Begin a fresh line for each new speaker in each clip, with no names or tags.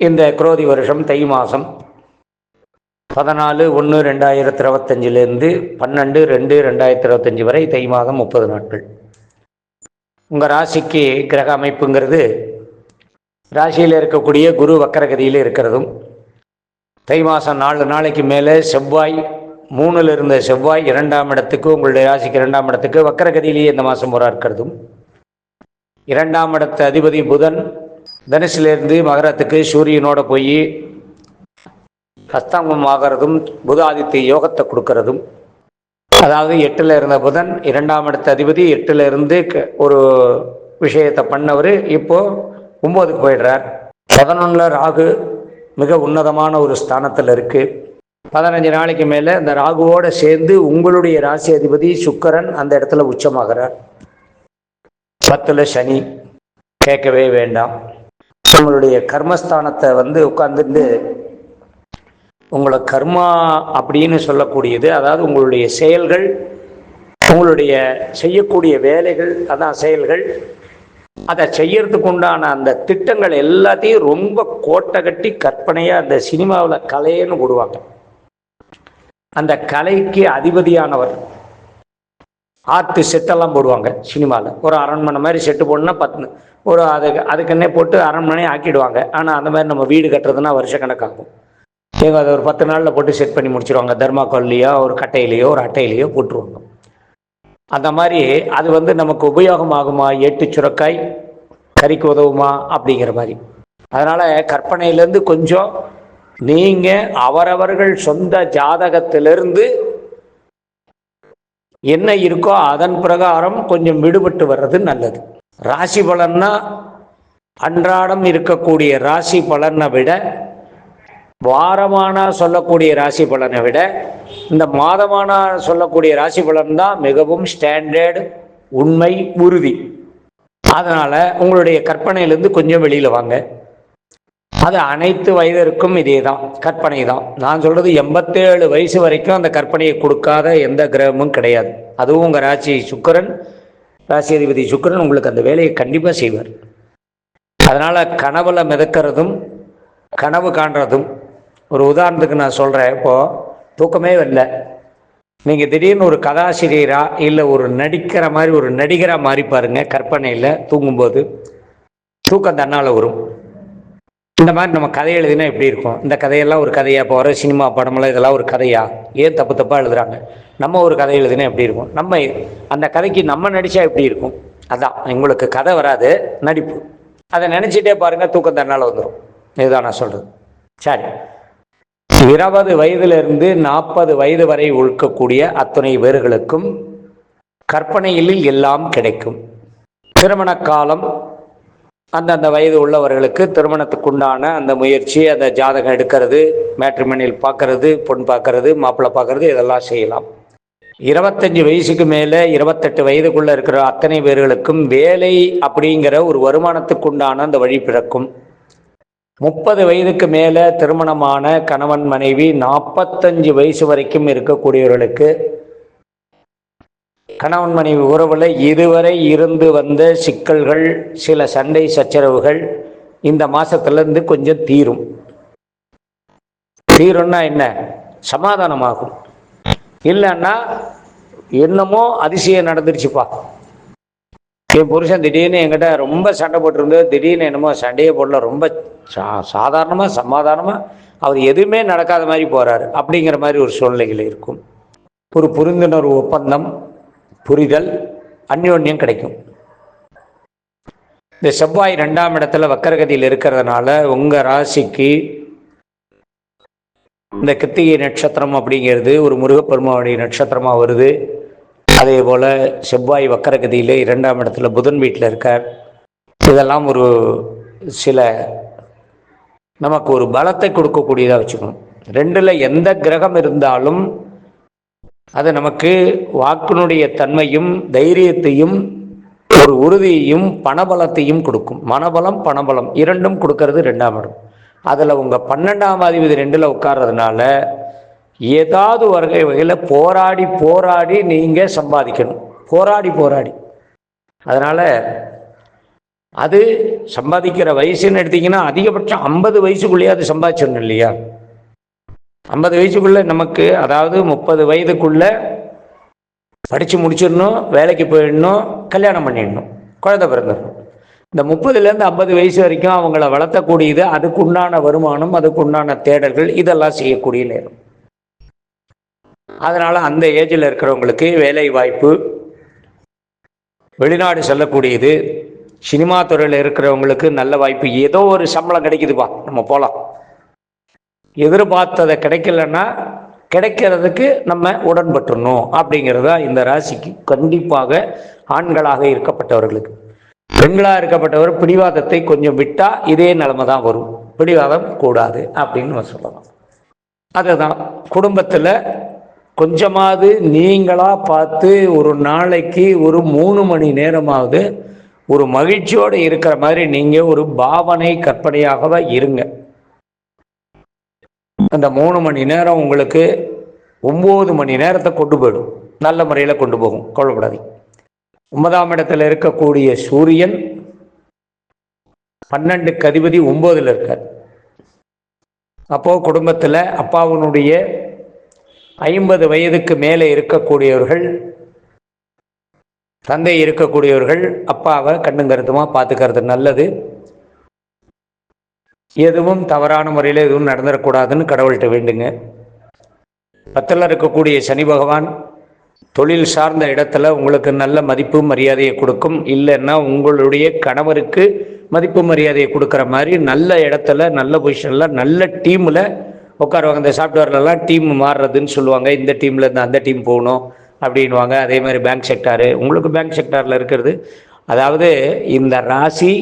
இந்த குரோதி வருஷம் தை மாதம் பதினாலு ஒன்று ரெண்டாயிரத்தி இருபத்தஞ்சிலேருந்து பன்னெண்டு ரெண்டு ரெண்டாயிரத்தி இருபத்தஞ்சி வரை தை மாதம் முப்பது நாட்கள். உங்கள் ராசிக்கு கிரக அமைப்புங்கிறது ராசியில் இருக்கக்கூடிய குரு வக்கரகதியில் இருக்கிறதும் தை மாதம் நாலு நாளைக்கு மேலே செவ்வாய் மூணில் இருந்த செவ்வாய் இரண்டாம் இடத்துக்கு உங்களுடைய ராசிக்கு இரண்டாம் இடத்துக்கு வக்கரகதியிலேயே இந்த மாதம் முறை இருக்கிறதும் இரண்டாம் இடத்து அதிபதி புதன் தனுசிலிருந்து மகரத்துக்கு சூரியனோட போய் அஸ்தாங்கம் ஆகிறதும் புதாதித்ய யோகத்தை கொடுக்கறதும். அதாவது எட்டில் இருந்த புதன் இரண்டாம் இடத்த அதிபதி எட்டில் இருந்து க- ஒரு விஷயத்தை பண்ணவர் இப்போ ஒம்போதுக்கு போயிடுறார். பதினொன்றில் ராகு மிக உன்னதமான ஒரு ஸ்தானத்தில் இருக்குது பதினஞ்சு நாளைக்கு மேலே இந்த ராகுவோடு சேர்ந்து உங்களுடைய ராசி அதிபதி சுக்கரன் அந்த இடத்துல உச்சமாகிறார். பத்தில் சனி. கேட்கவே வேண்டாம். உங்களுடைய கர்மஸ்தானத்தை வந்து உட்கார்ந்துட்டு உங்களை கர்மா அப்படின்னு சொல்லக்கூடியது அதாவது உங்களுடைய செயல்கள் உங்களுடைய செய்யக்கூடிய வேலைகள் அதான் செயல்கள். அதை செய்யறதுக்கு உண்டான அந்த திட்டங்கள் எல்லாத்தையும் ரொம்ப கோட்டை கட்டி கற்பனையாக அந்த சினிமாவில் கலைன்னு விடுவாங்க அந்த கலைக்கு அதிபதியானவர். ஆர்ட்டு செட்டெல்லாம் போடுவாங்க சினிமாவில் ஒரு அரண்மனை மாதிரி செட்டு போடணும்னா பத்து ஒரு அதுக்கு அதுக்குன்னே போட்டு அரண்மனையை ஆக்கிடுவாங்க. ஆனால் அந்த மாதிரி நம்ம வீடு கட்டுறதுன்னா வருஷக்கணக்காகும். இவங்க அதை ஒரு பத்து நாளில் போட்டு செட் பண்ணி முடிச்சிருவாங்க. தர்மாக்கோல்லையோ ஒரு கட்டையிலையோ ஒரு அட்டையிலையோ போட்டுருவாங்க. அந்த மாதிரி அது வந்து நமக்கு உபயோகமாகுமா? எட்டு சுரக்காய் கறிக்கு உதவுமா? அப்படிங்கிற மாதிரி. அதனால் கற்பனையிலேருந்து கொஞ்சம் நீங்கள் அவரவர்கள் சொந்த ஜாதகத்திலிருந்து என்ன இருக்கோ அதன் பிரகாரம் கொஞ்சம் விடுபட்டு வர்றது நல்லது. ராசி பலன்னா அன்றாடம் இருக்கக்கூடிய ராசி பலனை விட வாரமான சொல்லக்கூடிய ராசி பலனை விட இந்த மாதமானா சொல்லக்கூடிய ராசி பலன் தான் மிகவும் ஸ்டாண்டர்டு உண்மை உறுதி. அதனால உங்களுடைய கற்பனையிலிருந்து கொஞ்சம் வெளியில வாங்க. அது அனைத்து வயதிற்கும் இதே தான் கற்பனை தான் நான் சொல்றது எண்பத்தேழு வயசு வரைக்கும் அந்த கற்பனையை கொடுக்காத எந்த கிரகமும் கிடையாது. அதுவும் உங்கள் ராசி சுக்கிரன். ராசி அதிபதி சுக்கிரன் உங்களுக்கு அந்த வேலையை கண்டிப்பாக செய்வார். அதனால் கனவுல மிதக்கிறதும் கனவு காண்றதும் ஒரு உதாரணத்துக்கு நான் சொல்கிறேன் இப்போது தூக்கமே வரல. நீங்கள் திடீர்னு ஒரு கதாசிரியராக இல்லை ஒரு நடிக்கிற மாதிரி ஒரு நடிகராக மாறி பாருங்க கற்பனையில் தூங்கும்போது. தூக்கம் தன்னால் வரும். இந்த மாதிரி நம்ம கதை எழுதினா எப்படி இருக்கும்? இந்த கதையெல்லாம் ஒரு கதையாக இப்போ வர சினிமா படமெல்லாம் இதெல்லாம் ஒரு கதையா? ஏன் தப்பு தப்பாக எழுதுறாங்க? நம்ம ஒரு கதை எழுதினா எப்படி இருக்கும்? நம்ம அந்த கதைக்கு நம்ம நடித்தா எப்படி இருக்கும்? அதான் உங்களுக்கு கதை வராது நடிப்பு. அதை நினச்சிட்டே பாருங்கள் தூக்கம் தன்னால் வந்துடும் இதுதான் நான் சொல்கிறது சரி. இருபது வயதிலிருந்து நாற்பது வயது வரை உழுக்கக்கூடிய அத்தனை பேர்களுக்கும் கற்பனையில் எல்லாம் கிடைக்கும். திருமண காலம் அந்தந்த வயது உள்ளவர்களுக்கு திருமணத்துக்குண்டான அந்த முயற்சி அந்த ஜாதகம் எடுக்கிறது மேட்ரிமனியில் பார்க்கறது பொன் பார்க்கறது மாப்பிள்ளை பார்க்கறது இதெல்லாம் செய்யலாம். இருபத்தஞ்சு வயசுக்கு மேலே இருபத்தெட்டு வயதுக்குள்ள இருக்கிற அத்தனை பேர்களுக்கும் வேலை அப்படிங்கிற ஒரு வருமானத்துக்குண்டான அந்த வழி பிறக்கும். முப்பது வயதுக்கு மேலே திருமணமான கணவன் மனைவி நாற்பத்தஞ்சு வயசு வரைக்கும் இருக்கக்கூடியவர்களுக்கு கணவன் மனைவி உறவில் இதுவரை இருந்து வந்த சிக்கல்கள் சில சண்டை சச்சரவுகள் இந்த மாதத்துலேருந்து கொஞ்சம் தீரும். தீரும்னா என்ன? சமாதானமாகும். இல்லைன்னா என்னமோ அதிசயம் நடந்துருச்சுப்பா. என் புருஷன் திடீர்னு என்கிட்ட ரொம்ப சண்டை போட்டிருந்து திடீர்னு என்னமோ சண்டையே போடல ரொம்ப சா சாதாரணமாக சமாதானமாக அவர் எதுவுமே நடக்காத மாதிரி போகிறாரு அப்படிங்கிற மாதிரி ஒரு சூழ்நிலைகள் இருக்கும். ஒரு புரிந்துணர்வு ஒப்பந்தம் புரிதல் அந்யோன்யம் கிடைக்கும். இந்த செவ்வாய் ரெண்டாம் இடத்துல வக்கரகதியில் இருக்கிறதுனால உங்கள் ராசிக்கு இந்த கிருத்திகை நட்சத்திரம் அப்படிங்கிறது ஒரு முருகப்பெருமாவுடைய நட்சத்திரமாக வருது. அதே போல் செவ்வாய் வக்கரகதியில் இரண்டாம் இடத்துல புதன் வீட்டில் இருக்கார். இதெல்லாம் ஒரு சில நமக்கு ஒரு பலத்தை கொடுக்கக்கூடியதாக வச்சுக்கணும். ரெண்டில் எந்த கிரகம் இருந்தாலும் அது நமக்கு வாக்கினுடைய தன்மையும் தைரியத்தையும் ஒரு உறுதியையும் பணபலத்தையும் கொடுக்கும். மனபலம் பணபலம். இரண்டும் கொடுக்கறது ரெண்டாம் இடம். அதில் உங்கள் பன்னெண்டாம் அதிபதி ரெண்டில் உட்கார்றதுனால ஏதாவது வருகை வகையில் போராடி போராடி நீங்கள் சம்பாதிக்கணும். போராடி போராடி. அதனால் அது சம்பாதிக்கிற வயசுன்னு எடுத்தீங்கன்னா அதிகபட்சம் ஐம்பது வயசுக்குள்ளேயாவது சம்பாதிச்சிடணும் இல்லையா? ஐம்பது வயசுக்குள்ள நமக்கு அதாவது முப்பது வயதுக்குள்ள படித்து முடிச்சிடணும் வேலைக்கு போயிடணும் கல்யாணம் பண்ணிடணும் குழந்த பிறந்துடணும். இந்த முப்பதுலேருந்து ஐம்பது வயசு வரைக்கும் அவங்கள வளர்த்தக்கூடியது அதுக்குண்டான வருமானம் அதுக்குண்டான தேடல்கள் இதெல்லாம் செய்யக்கூடிய நேரம். அதனால் அந்த ஏஜில் இருக்கிறவங்களுக்கு வேலை வாய்ப்பு வெளிநாடு செல்லக்கூடியது சினிமா துறையில் இருக்கிறவங்களுக்கு நல்ல வாய்ப்பு ஏதோ ஒரு சம்பளம் கிடைக்குதுப்பா நம்ம போகலாம் எதிர்பார்த்ததை கிடைக்கலன்னா கிடைக்கிறதுக்கு நம்ம உடன்பட்டுணும் அப்படிங்கிறதா இந்த ராசிக்கு கண்டிப்பாக ஆண்களாக இருக்கப்பட்டவர்களுக்கு. பெண்களாக இருக்கப்பட்டவர் பிடிவாதத்தை கொஞ்சம் விட்டா இதே நிலைமை தான் வரும். பிடிவாதம் கூடாது அப்படின்னு நம்ம சொல்லலாம். அதுதான் குடும்பத்தில் கொஞ்சமாவது நீங்களா பார்த்து ஒரு நாளைக்கு ஒரு மூணு மணி நேரமாவது ஒரு மகிழ்ச்சியோடு இருக்கிற மாதிரி நீங்கள் ஒரு பாவனை கற்பனையாகவே இருங்க. அந்த மூணு மணி நேரம் உங்களுக்கு ஒம்பது மணி நேரத்தை கொண்டு போயிடும். நல்ல முறையில் கொண்டு போகும். கொள்ளப்படாது ஒன்பதாம் இடத்துல இருக்கக்கூடிய சூரியன் பன்னெண்டு கதிபதி ஒம்போதில் இருக்கார். அப்போது குடும்பத்தில் அப்பாவினுடைய ஐம்பது வயதுக்கு மேலே இருக்கக்கூடியவர்கள் தந்தை இருக்கக்கூடியவர்கள் அப்பாவை கண்ணுங்கருத்துமாக பார்த்துக்கிறது நல்லது. எதுவும் தவறான முறையில் எதுவும் நடந்துடக்கூடாதுன்னு கடவுள்கிட்ட வேண்டுங்க. பத்தில் இருக்கக்கூடிய சனி பகவான் தொழில் சார்ந்த இடத்துல உங்களுக்கு நல்ல மதிப்பு மரியாதையை கொடுக்கும். இல்லைன்னா உங்களுடைய கணவருக்கு மதிப்பு மரியாதையை கொடுக்குற மாதிரி நல்ல இடத்துல நல்ல பொசிஷனில் நல்ல டீமில் உட்காருவாங்க. இந்த சாஃப்ட்வேர்லலாம் டீம் மாறுறதுன்னு சொல்லுவாங்க. இந்த டீமில் இருந்து அந்த டீம் போகணும் அப்படின்வாங்க அதே மாதிரி பேங்க் செக்டாரு உங்களுக்கு பேங்க் செக்டாரில் இருக்கிறது. அதாவது இந்த ராசி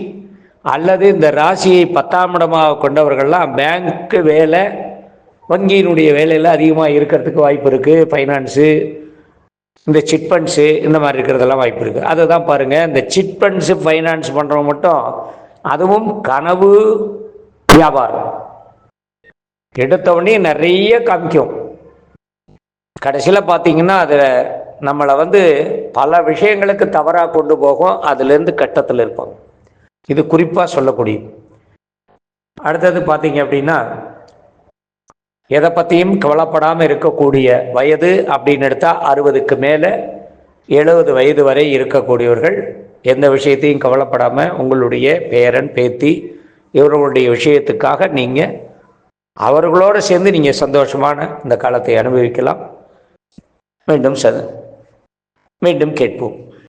அல்லது இந்த ராசியை பத்தாம் இடமாக கொண்டவர்கள்லாம் பேங்க்கு வேலை வங்கியினுடைய வேலையில் அதிகமாக இருக்கிறதுக்கு வாய்ப்பு இருக்குது ஃபைனான்ஸு இந்த சிட் ஃபண்ட்ஸு இந்த மாதிரி இருக்கிறதெல்லாம் வாய்ப்பு இருக்குது அதை தான் பாருங்கள் இந்த சிட் ஃபண்ட்ஸு ஃபைனான்ஸ் பண்ணுறவங்க மட்டும் அதுவும் கனவு வியாபாரம். எடுத்த உடனே நிறைய காமிக்கும். கடைசியில் பார்த்தீங்கன்னா அதில் நம்மளை வந்து பல விஷயங்களுக்கு தவறாக கொண்டு போகும். அதுலேருந்து கட்டத்தில் இருப்பாங்க இது குறிப்பாக சொல்லக்கூடியது அடுத்தது பார்த்தீங்க அப்படின்னா எதை பற்றியும் கவலைப்படாமல் இருக்கக்கூடிய வயது அப்படின்னு எடுத்தால் அறுபதுக்கு மேலே எழுபது வயது வரை இருக்கக்கூடியவர்கள் எந்த விஷயத்தையும் கவலைப்படாமல் உங்களுடைய பேரன் பேத்தி இவர்களுடைய விஷயத்துக்காக நீங்கள் அவர்களோடு சேர்ந்து நீங்கள் சந்தோஷமான இந்த காலத்தை அனுபவிக்கலாம். மீண்டும் ச மீண்டும் கேட்போம்.